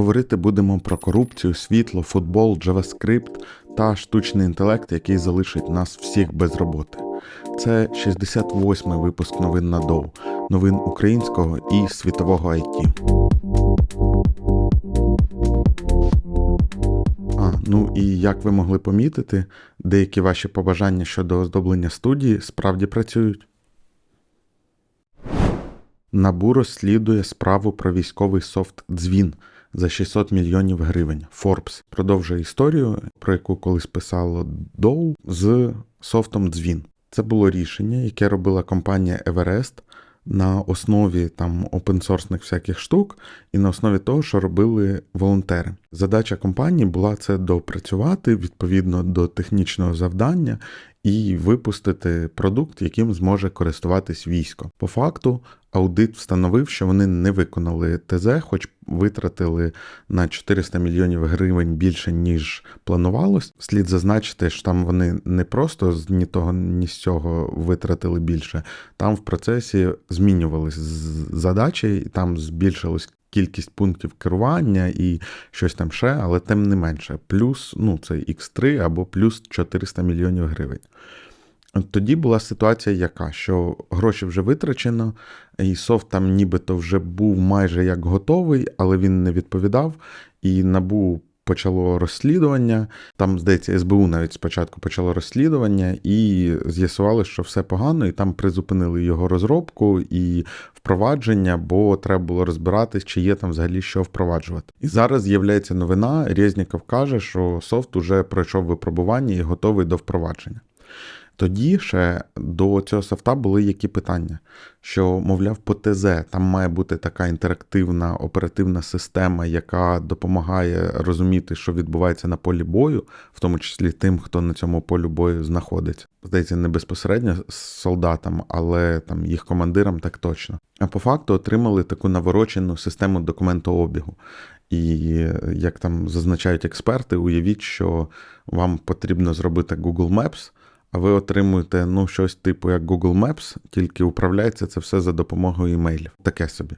Говорити будемо про корупцію, світло, футбол, JavaScript та штучний інтелект, який залишить нас всіх без роботи. Це 68-й випуск новин на Доу, новин українського і світового IT. А, ну і як ви могли помітити, деякі ваші побажання щодо оздоблення студії справді працюють. Набу розслідує справу про військовий софт Дзвін за 600 мільйонів гривень. Forbes продовжує історію, про яку колись писало Доу з софтом Дзвін. Це було рішення, яке робила компанія Everest на основі там опенсорсних всяких штук і на основі того, що робили волонтери. Задача компанії була це допрацювати відповідно до технічного завдання і випустити продукт, яким зможе користуватись військо. По факту, аудит встановив, що вони не виконали ТЗ, хоч витратили на 400 мільйонів гривень більше, ніж планувалось. Слід зазначити, що там вони не просто з ні того, ні з цього витратили більше. Там в процесі змінювались задачі, і там збільшилось. Кількість пунктів керування і щось там ще, але тим не менше, плюс ну, це X3 або плюс 400 мільйонів гривень. Тоді була ситуація, яка що гроші вже витрачено, і софт там нібито вже був майже як готовий, але він не відповідав. І набу почало розслідування. Там, здається, СБУ навіть спочатку почало розслідування і з'ясували, що все погано, і там призупинили його розробку і впровадження, бо треба було розбиратись, чи є там взагалі що впроваджувати. І зараз з'являється новина. Резніков каже, що софт уже пройшов випробування і готовий до впровадження. Тоді ще до цього софта були які питання, що, мовляв, по ТЗ там має бути така інтерактивна оперативна система, яка допомагає розуміти, що відбувається на полі бою, в тому числі тим, хто на цьому полі бою знаходиться. Здається, не безпосередньо з солдатам, але там їх командирам так точно. А по факту отримали таку наворочену систему документообігу. І як там зазначають експерти, уявіть, що вам потрібно зробити Google Maps ви отримуєте ну, щось типу як Google Maps, тільки управляється це все за допомогою імейлів. Таке собі.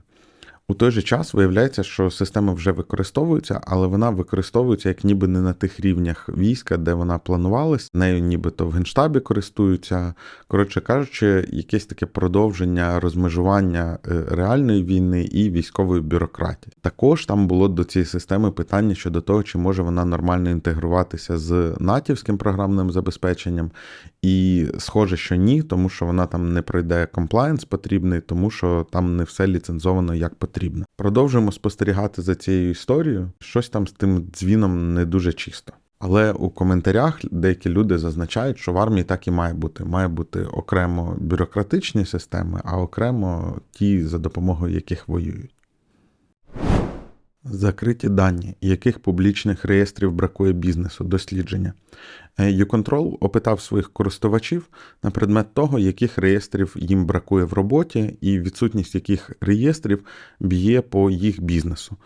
У той же час виявляється, що система вже використовується, але вона використовується як ніби не на тих рівнях війська, де вона планувалась. Нею нібито в генштабі користуються. Коротше кажучи, якесь таке продовження розмежування е, реальної війни і військової бюрократії. Також там було до цієї системи питання щодо того, чи може вона нормально інтегруватися з натівським програмним забезпеченням. І схоже, що ні, тому що вона там не пройде комплаєнс потрібний, тому що там не все ліцензовано як потрібно. Продовжуємо спостерігати за цією історією. Щось там з тим дзвіном не дуже чисто. Але у коментарях деякі люди зазначають, що в армії так і має бути. Має бути окремо бюрократичні системи, а окремо ті, за допомогою яких воюють. Закриті дані, яких публічних реєстрів бракує бізнесу, дослідження. YouControl опитав своїх користувачів на предмет того, яких реєстрів їм бракує в роботі, і відсутність яких реєстрів б'є по їх бізнесу.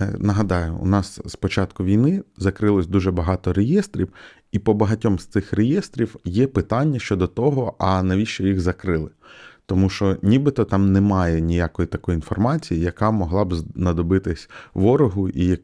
Е, нагадаю, у нас з початку війни закрилось дуже багато реєстрів, і по багатьом з цих реєстрів є питання щодо того, а навіщо їх закрили. Тому що нібито там немає ніякої такої інформації, яка могла б знадобитись ворогу, і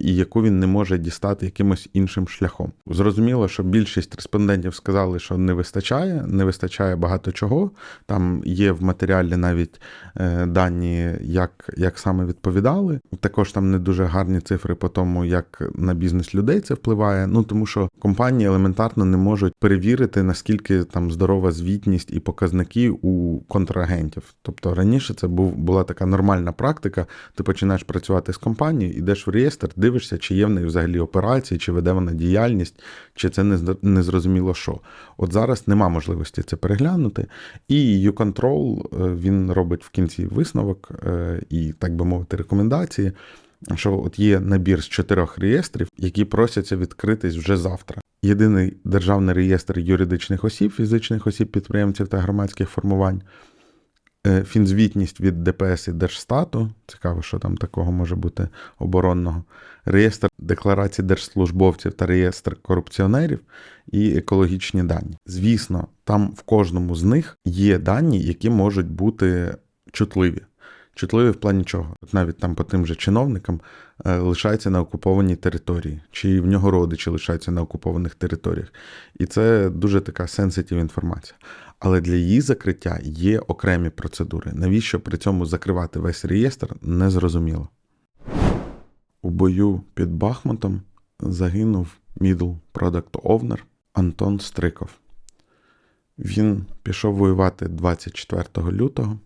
і яку він не може дістати якимось іншим шляхом. Зрозуміло, що більшість респондентів сказали, що не вистачає, не вистачає багато чого. Там є в матеріалі навіть е, дані, як як саме відповідали. Також там не дуже гарні цифри по тому, як на бізнес людей це впливає. Ну тому що компанії елементарно не можуть перевірити, наскільки там здорова звітність і показники у контрагентів. Тобто раніше це був була така нормальна практика. Ти починаєш працювати з компанією, йдеш в реєстр дивишся, чи є в неї взагалі операції, чи веде вона діяльність, чи це не зрозуміло що. От зараз нема можливості це переглянути. І U-Control е, він робить в кінці висновок е, і, так би мовити, рекомендації. Що от є набір з чотирьох реєстрів, які просяться відкритись вже завтра. Єдиний державний реєстр юридичних осіб, фізичних осіб, підприємців та громадських формувань. Е, фінзвітність від ДПС і Держстату. Цікаво, що там такого може бути оборонного. Реєстр декларацій держслужбовців та реєстр корупціонерів і екологічні дані. Звісно, там в кожному з них є дані, які можуть бути чутливі. Чутливі в плані чого? От навіть там по тим же чиновникам е, лишається на окупованій території, чи в нього родичі лишаються на окупованих територіях. І це дуже така сенситив інформація. Але для її закриття є окремі процедури. Навіщо при цьому закривати весь реєстр, незрозуміло. У бою під Бахмутом загинув Middle Product Owner Антон Стриков. Він пішов воювати 24 лютого,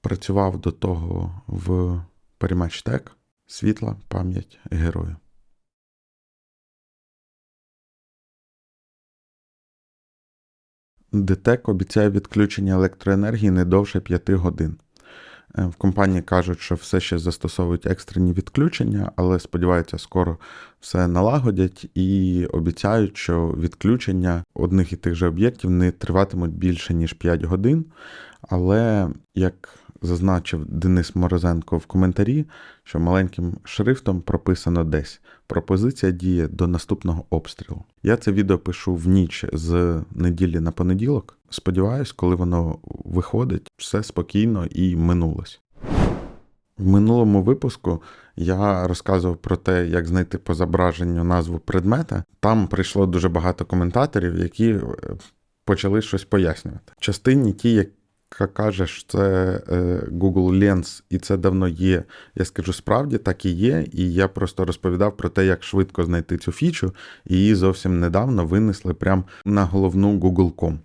працював до того в Перемачтек, світла пам'ять герою. ДТЕК обіцяє відключення електроенергії не довше 5 годин. Е, В компанії кажуть, що все ще застосовують екстрені відключення, але сподіваються, скоро все налагодять і обіцяють, що відключення одних і тих же об'єктів не триватимуть більше ніж 5 годин. Але як зазначив Денис Морозенко в коментарі, що маленьким шрифтом прописано десь пропозиція діє до наступного обстрілу. Я це відео пишу в ніч з неділі на понеділок. Сподіваюсь, коли воно виходить, все спокійно і минулось. В минулому випуску я розказував про те, як знайти по зображенню назву предмета. Там прийшло дуже багато коментаторів, які е, почали щось пояснювати. Частині ті, яка каже, що це е, Google Lens і це давно є. Я скажу, справді так і є. І я просто розповідав про те, як швидко знайти цю фічу, і її зовсім недавно винесли прямо на головну Google.com.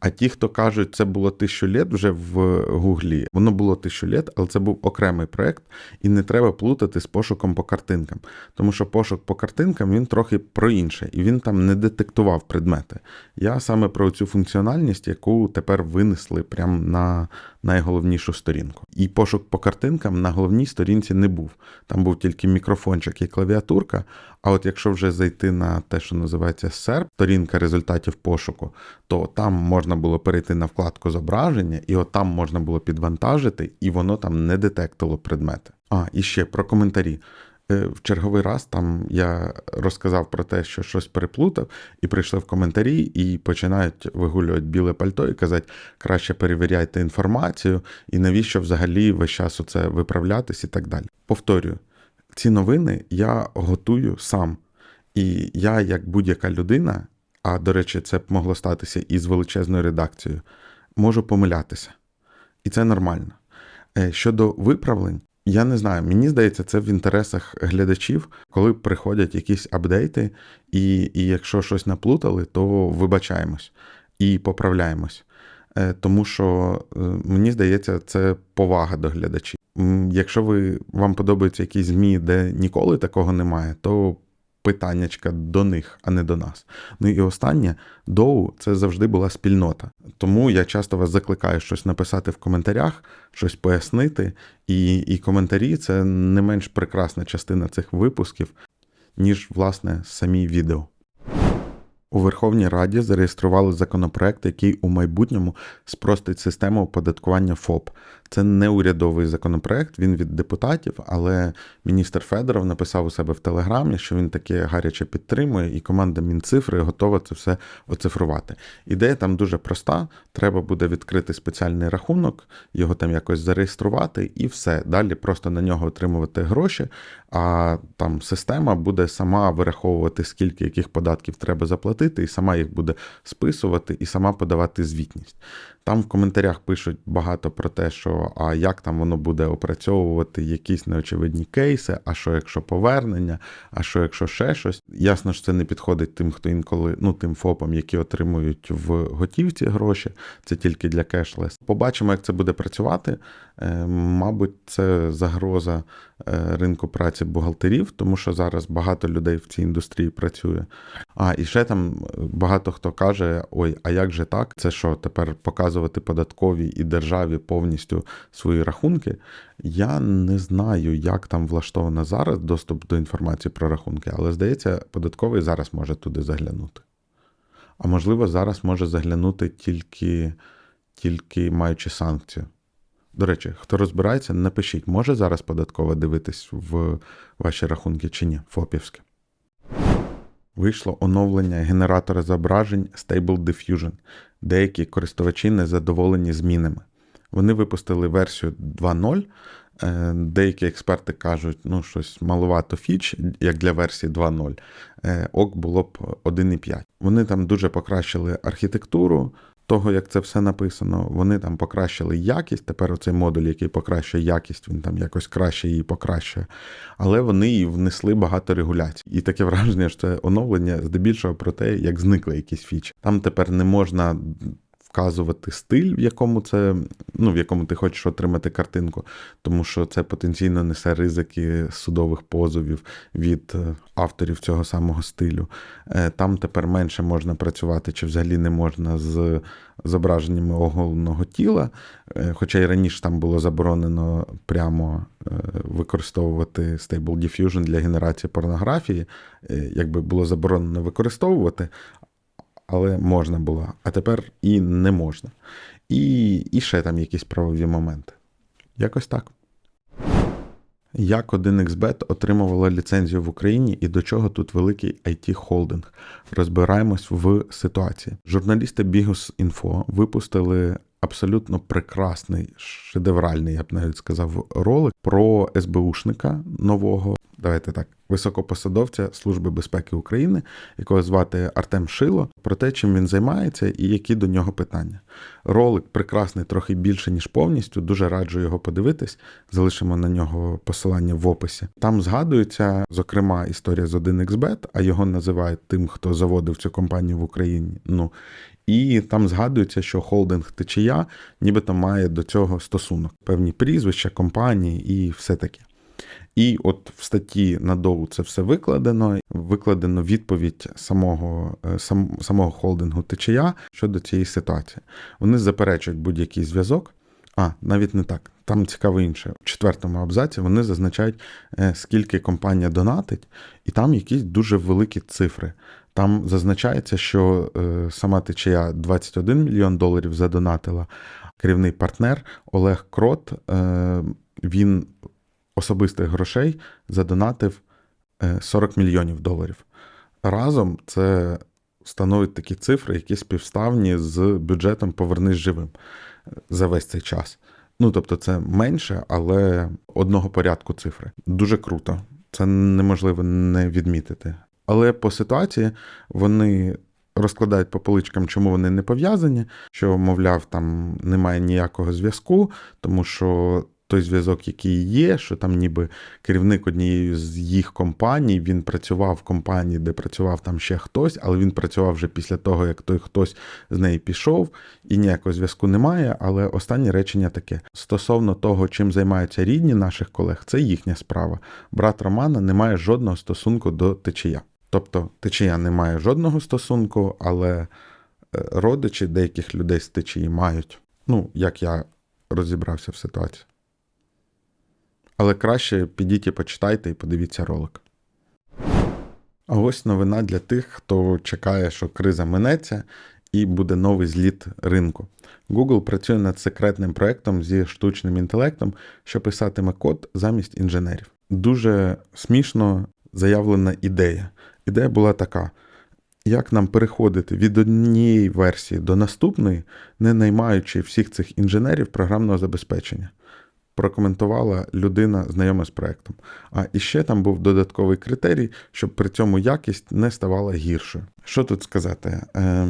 А ті, хто кажуть, це було тисячу літ вже в Гуглі, воно було тисячу літ, але це був окремий проект, і не треба плутати з пошуком по картинкам. Тому що пошук по картинкам він трохи про інше, і він там не детектував предмети. Я саме про цю функціональність, яку тепер винесли прямо на найголовнішу сторінку. І пошук по картинкам на головній сторінці не був. Там був тільки мікрофончик і клавіатурка. А от якщо вже зайти на те, що називається SERP, сторінка результатів пошуку, то там можна було перейти на вкладку зображення, і от там можна було підвантажити, і воно там не детектило предмети. А, і ще про коментарі. Е, В черговий раз там я розказав про те, що щось переплутав, і прийшли в коментарі і починають вигулювати біле пальто і казати, краще перевіряйте інформацію, і навіщо взагалі весь час оце виправлятись і так далі. Повторюю, ці новини я готую сам. І я, як будь-яка людина, а до речі, це б могло статися і з величезною редакцією, можу помилятися. І це нормально. Е, Щодо виправлень, я не знаю, мені здається, це в інтересах глядачів, коли приходять якісь апдейти, і, і якщо щось наплутали, то вибачаємось і поправляємось. Е, Тому що е, мені здається, це повага до глядачів. Якщо ви вам подобаються якісь змі, де ніколи такого немає, то питаннячка до них, а не до нас. Ну і останнє, доу це завжди була спільнота. Тому я часто вас закликаю щось написати в коментарях, щось пояснити. І, і коментарі це не менш прекрасна частина цих випусків, ніж, власне, самі відео. У Верховній Раді зареєстрували законопроект, який у майбутньому спростить систему оподаткування ФОП. Це не урядовий законопроект, він від депутатів, але міністр Федоров написав у себе в Телеграмі, що він таке гаряче підтримує, і команда Мінцифри готова це все оцифрувати. Ідея там дуже проста: треба буде відкрити спеціальний рахунок, його там якось зареєструвати, і все. Далі просто на нього отримувати гроші. А там система буде сама вираховувати, скільки яких податків треба заплатити, і сама їх буде списувати, і сама подавати звітність. Там в коментарях пишуть багато про те, що а як там воно буде опрацьовувати якісь неочевидні кейси, а що якщо повернення, а що якщо ще щось. Ясно, що це не підходить тим, хто інколи, ну тим ФОПам, які отримують в готівці гроші, це тільки для кешлес. Побачимо, як це буде працювати. Е, Мабуть, це загроза е, ринку праці бухгалтерів, тому що зараз багато людей в цій індустрії працює. А і ще там багато хто каже: ой, а як же так? Це що, тепер показувати податковій і державі повністю свої рахунки? Я не знаю, як там влаштовано зараз доступ до інформації про рахунки, але здається, податковий зараз може туди заглянути. А можливо, зараз може заглянути тільки, тільки маючи санкцію. До речі, хто розбирається, напишіть, може зараз податкова дивитись в ваші рахунки чи ні, ФОПівське. Вийшло оновлення генератора зображень Stable Diffusion. Деякі користувачі незадоволені змінами. Вони випустили версію 2.0. Е, Деякі експерти кажуть, ну щось маловато фіч, як для версії 2.0. Е, Ок було б 1.5. Вони там дуже покращили архітектуру того, як це все написано. Вони там покращили якість. Тепер оцей модуль, який покращує якість, він там якось краще її покращує. Але вони і внесли багато регуляцій. І таке враження, що це оновлення здебільшого про те, як зникли якісь фічі. Там тепер не можна вказувати стиль, в якому це, ну, в якому ти хочеш отримати картинку, тому що це потенційно несе ризики судових позовів від е, авторів цього самого стилю. Е, Там тепер менше можна працювати, чи взагалі не можна з зображеннями оголеного тіла. Е, Хоча і раніше там було заборонено прямо використовувати Stable Diffusion для генерації порнографії, якби було заборонено використовувати, але можна було, а тепер і не можна. І, і ще там якісь правові моменти. Якось так. Як 1xBet отримувала ліцензію в Україні і до чого тут великий it холдинг Розбираємось в ситуації. Журналісти Bigus Info випустили абсолютно прекрасний, шедевральний, я б навіть сказав, ролик про СБУшника нового. Давайте так, високопосадовця Служби безпеки України, якого звати Артем Шило, про те, чим він займається і які до нього питання. Ролик прекрасний, трохи більше, ніж повністю. Дуже раджу його подивитись. Залишимо на нього посилання в описі. Там згадується, зокрема, історія з 1xBet, а його називають тим, хто заводив цю компанію в Україні. Ну і там згадується, що холдинг течія нібито має до цього стосунок, певні прізвища, компанії і все таке. І от в статті на доу це все викладено. Викладено відповідь самого е, сам, самого холдингу течія щодо цієї ситуації. Вони заперечують будь-який зв'язок. А, навіть не так. Там цікаво інше. В четвертому абзаці вони зазначають, е, скільки компанія донатить, і там якісь дуже великі цифри. Там зазначається, що е, сама течія 21 мільйон доларів задонатила. Керівний партнер Олег Крот, він особистих грошей задонатив е, 40 мільйонів доларів. Разом це становить такі цифри, які співставні з бюджетом Повернись живим е, за весь цей час. Ну, тобто, це менше, але одного порядку цифри. Дуже круто. Це неможливо не відмітити. Але по ситуації вони розкладають по поличкам, чому вони не пов'язані, що, мовляв, там немає ніякого зв'язку, тому що той зв'язок, який є, що там ніби керівник однієї з їх компаній, він працював в компанії, де працював там ще хтось, але він працював вже після того, як той хтось з неї пішов, і ніякого зв'язку немає. Але останнє речення таке: стосовно того, чим займаються рідні наших колег, це їхня справа. Брат Романа не має жодного стосунку до течія. Тобто течія не має жодного стосунку, але е, родичі деяких людей з течії мають. Ну, як я розібрався в ситуації. Але краще підіть і почитайте і подивіться ролик. А ось новина для тих, хто чекає, що криза минеться і буде новий зліт ринку. Google працює над секретним проектом зі штучним інтелектом, що писатиме код замість інженерів. Дуже смішно заявлена ідея. Ідея була така: як нам переходити від однієї версії до наступної, не наймаючи всіх цих інженерів програмного забезпечення. Прокоментувала людина, знайома з проектом. А іще там був додатковий критерій, щоб при цьому якість не ставала гіршою. Що тут сказати? Е,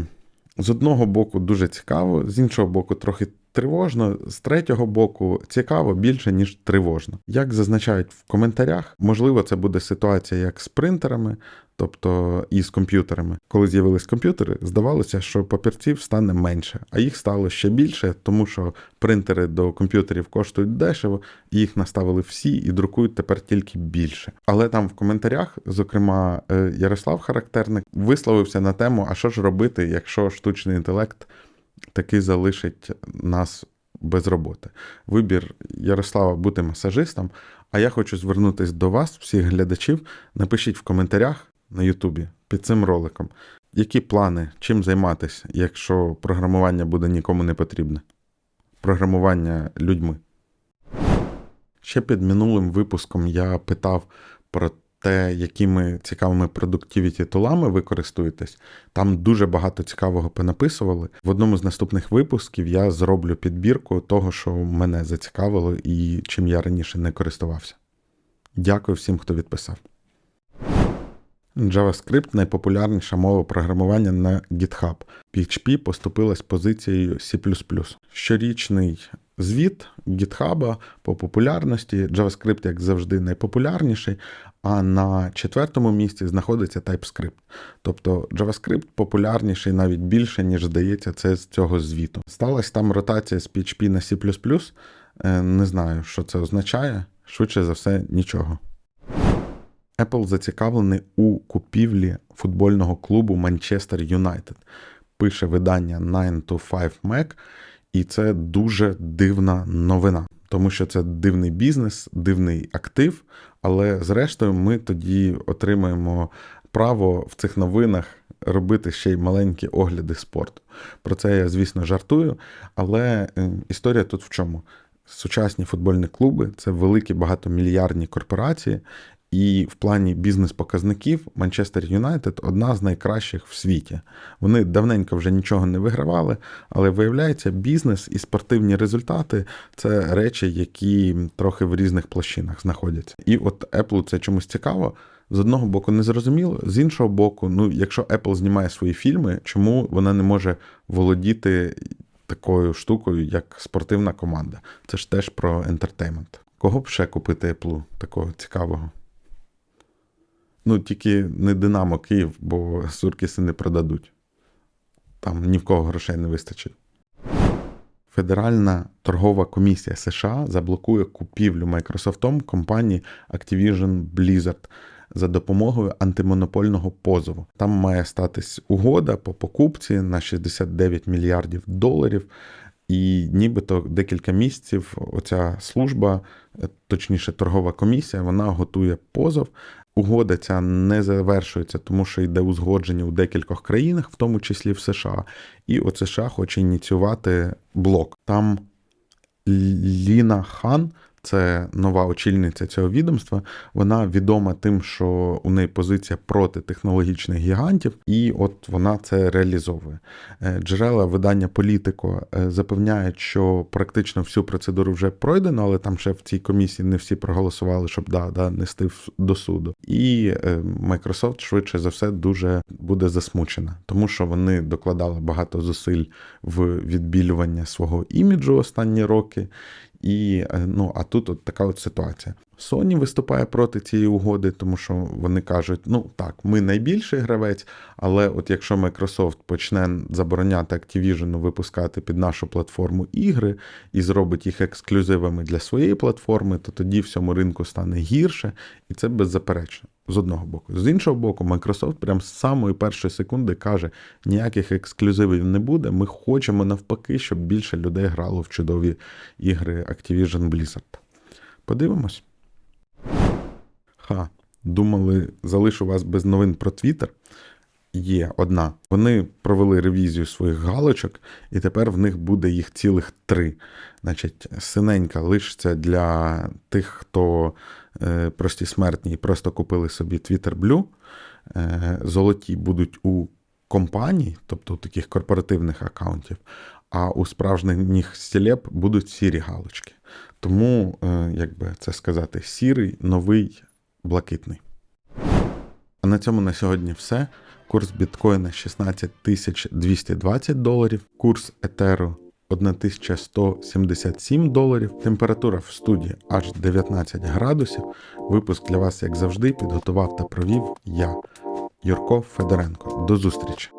з одного боку, дуже цікаво, з іншого боку, трохи тривожно, з третього боку, цікаво більше, ніж тривожно. Як зазначають в коментарях, можливо, це буде ситуація як з принтерами, тобто і з комп'ютерами. Коли з'явились комп'ютери, здавалося, що папірців стане менше, а їх стало ще більше, тому що принтери до комп'ютерів коштують дешево, і їх наставили всі і друкують тепер тільки більше. Але там в коментарях, зокрема, е, Ярослав Характерник висловився на тему, а що ж робити, якщо штучний інтелект таки залишить нас без роботи. Вибір Ярослава бути масажистом. А я хочу звернутися до вас, всіх глядачів. Напишіть в коментарях на Ютубі під цим роликом, які плани, чим займатися, якщо програмування буде нікому не потрібне. Програмування людьми. Ще під минулим випуском я питав про те, якими цікавими продуктивіті тулами ви користуєтесь, там дуже багато цікавого понаписували. В одному з наступних випусків я зроблю підбірку того, що мене зацікавило і чим я раніше не користувався. Дякую всім, хто відписав. JavaScript найпопулярніша мова програмування на GitHub. PHP поступилась позицією C++. Щорічний звіт GitHub по популярності. JavaScript, як завжди, найпопулярніший, а на четвертому місці знаходиться TypeScript. Тобто JavaScript популярніший навіть більше, ніж здається, це з цього звіту. Сталася там ротація з PHP на C++. Е, Не знаю, що це означає. Швидше за все, нічого. Apple зацікавлений у купівлі футбольного клубу Манчестер Юнайтед. Пише видання 9 to 5 Mac, і це дуже дивна новина, тому що це дивний бізнес, дивний актив. Але зрештою, ми тоді отримаємо право в цих новинах робити ще й маленькі огляди спорту. Про це я, звісно, жартую. Але е, історія тут в чому? Сучасні футбольні клуби це великі багатомільярдні корпорації, і в плані бізнес-показників Манчестер Юнайтед одна з найкращих в світі. Вони давненько вже нічого не вигравали, але виявляється, бізнес і спортивні результати це речі, які трохи в різних площинах знаходяться. І от Apple це чомусь цікаво. З одного боку, не зрозуміло, з іншого боку, ну якщо Apple знімає свої фільми, чому вона не може володіти такою штукою, як спортивна команда? Це ж теж про ентертеймент. Кого б ще купити Apple такого цікавого? Ну, тільки не Динамо Київ, бо Суркіси не продадуть. Там ні в кого грошей не вистачить. Федеральна торгова комісія США заблокує купівлю Microsoft компанії Activision Blizzard за допомогою антимонопольного позову. Там має статись угода по покупці на 69 мільярдів доларів. І нібито декілька місяців оця служба, точніше, торгова комісія, вона готує позов. Угода ця не завершується, тому що йде узгодження у декількох країнах, в тому числі в США. І от США хоче ініціювати блок. Там Ліна Хан, це нова очільниця цього відомства. Вона відома тим, що у неї позиція проти технологічних гігантів, і от вона це реалізовує. Е, Джерела видання Політико е, запевняють, що практично всю процедуру вже пройдено, але там ще в цій комісії не всі проголосували, щоб да, да, нести до суду. І е, Microsoft швидше за все дуже буде засмучена, тому що вони докладали багато зусиль в відбілювання свого іміджу останні роки. І ну, а тут от така от ситуація. Sony виступає проти цієї угоди, тому що вони кажуть: ну так, ми найбільший гравець, але от якщо Microsoft почне забороняти Activision випускати під нашу платформу ігри і зробить їх ексклюзивами для своєї платформи, то тоді всьому ринку стане гірше, і це беззаперечно. З одного боку. З іншого боку, Microsoft прямо з самої першої секунди каже, ніяких ексклюзивів не буде. Ми хочемо навпаки, щоб більше людей грало в чудові ігри Activision Blizzard. Подивимось. Ха, думали, залишу вас без новин про Twitter. Є одна. Вони провели ревізію своїх галочок, і тепер в них буде їх цілих три. Значить, синенька лишиться для тих, хто е, прості смертні і просто купили собі Twitter Blue. Е, золоті будуть у компаній, тобто у таких корпоративних аккаунтів, а у справжніх селеб будуть сірі галочки. Тому, е, як би це сказати, сірий, новий, блакитний. А на цьому на сьогодні все. Курс біткоїна 16 220 доларів, курс етеру 1177 доларів, температура в студії аж 19 градусів. Випуск для вас, як завжди, підготував та провів я, Юрко Федоренко. До зустрічі!